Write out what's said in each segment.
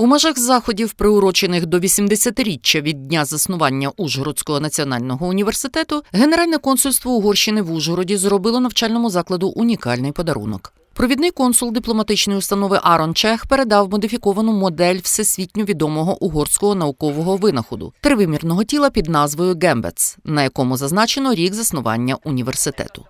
У межах заходів, приурочених до 80-річчя від дня заснування Ужгородського національного університету, Генеральне консульство Угорщини в Ужгороді зробило навчальному закладу унікальний подарунок. Провідний консул дипломатичної установи Арон Чех передав модифіковану модель всесвітньо відомого угорського наукового винаходу тривимірного тіла під назвою Гембец, на якому зазначено рік заснування університету.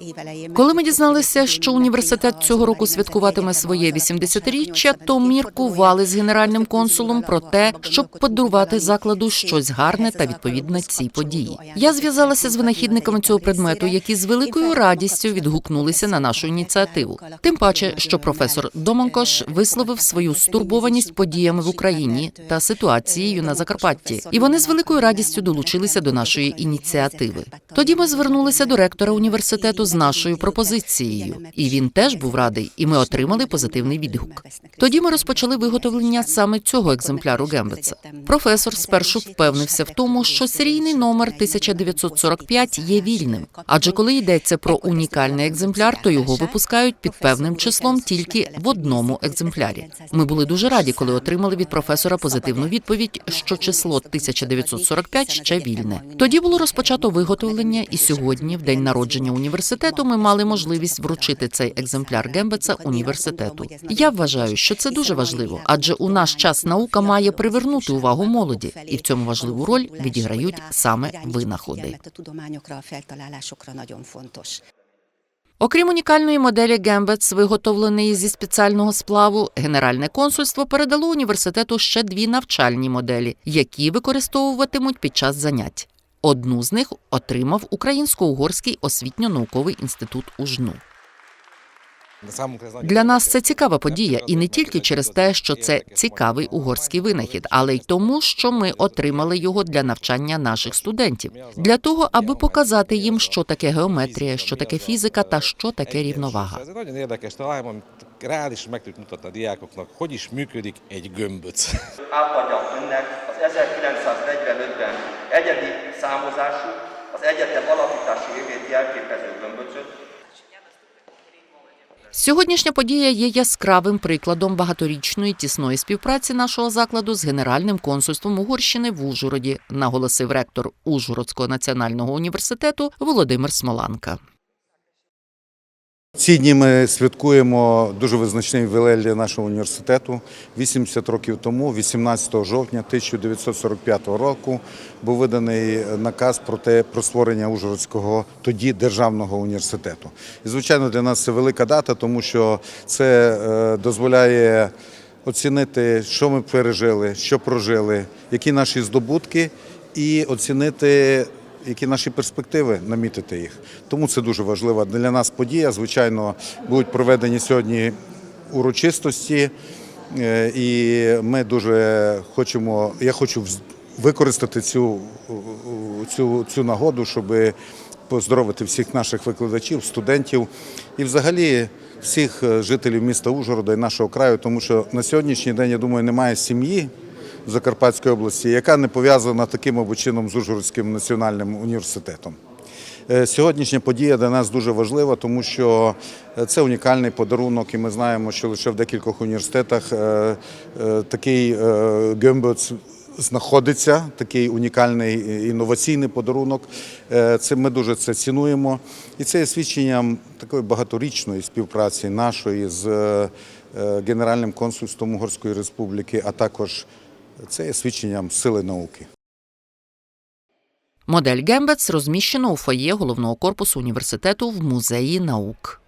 Évelején Коли ми дізналися, що університет цього року святкуватиме своє Egyetem 80-річчя, 80-річчя, то міркували з генеральним консулом про те, щоб подарувати закладу щось гарне та відповідне цій події. Я зв'язалася з винахідниками цього предмету, які з великою радістю відгукнулися на нашу ініціативу. Тим паче, що професор Домонкош висловив свою стурбованість подіями в Україні та ситуацією на Закарпатті, і вони з великою радістю долучилися до нашої ініціативи. Тоді ми звернулися до ректора університету з нашою пропозицією, і він теж був радий, і ми отримали позитивний відгук. Тоді ми розпочали виготовлення саме цього екземпляру Гембеца. Професор спершу впевнився в тому, що серійний номер 1945 є вільним, адже коли йдеться про унікальний екземпляр, то його випускають під певним числом тільки в одному екземплярі. Ми були дуже раді, коли отримали від професора позитивну відповідь, що число 1945 ще вільне. Тоді було розпочато виготовлення, і сьогодні, в день народження університету, ми мали можливість вручити цей екземпляр Гембеца університету. Я вважаю, що це дуже важливо, адже у наш час наука має привернути увагу молоді, і в цьому важливу роль відіграють саме винаходи. Окрім унікальної моделі Гембец, виготовленої зі спеціального сплаву, Генеральне консульство передало університету ще дві навчальні моделі, які використовуватимуть під час занять. Одну з них отримав Українсько-Угорський освітньо-науковий інститут УЖНУ. Для нас це цікава подія, і не тільки через те, що це цікавий угорський винахід, але й тому, що ми отримали його для навчання наших студентів, для того, аби показати їм, що таке геометрія, що таке фізика та що таке рівновага. Átadjam önnek az 1945-ben egyedi számozású, az egyetem alapítási évét jelképező gömböcöt, Сьогоднішня подія є яскравим прикладом багаторічної тісної співпраці нашого закладу з Генеральним консульством Угорщини в Ужгороді, наголосив ректор Ужгородського національного університету Володимир Смоланка. Ці дні ми святкуємо дуже визначний ювілей нашого університету. 80 років тому, 18 жовтня 1945 року, був виданий наказ про те про створення Ужгородського тоді державного університету. І звичайно, для нас це велика дата, тому що це е, дозволяє оцінити, що ми пережили, що прожили, які наші здобутки, і оцінити які наші перспективи, намітити їх. Тому це дуже важлива для нас подія. Звичайно, будуть проведені сьогодні урочистості, е, і ми дуже хочемо. Я хочу використати цю, цю, цю нагоду, щоб поздоровити всіх наших викладачів, студентів і взагалі всіх е, жителів міста Ужгорода і нашого краю, тому що на сьогоднішній день, я думаю, немає сім'ї в Закарпатській області, яка не пов'язана таким або чином з Ужгородським національним університетом. Е, Сьогоднішня подія для нас дуже важлива, тому що е, це унікальний подарунок, і ми знаємо, що лише в декількох університетах е, такий гембец знаходиться, такий унікальний інноваційний подарунок. Це ми дуже це цінуємо. І це є свідченням такої багаторічної співпраці нашої з Генеральним консульством Угорської Республіки, а також це є свідченням сили науки. Модель Гембец розміщено у фоє головного корпусу університету в музеї наук.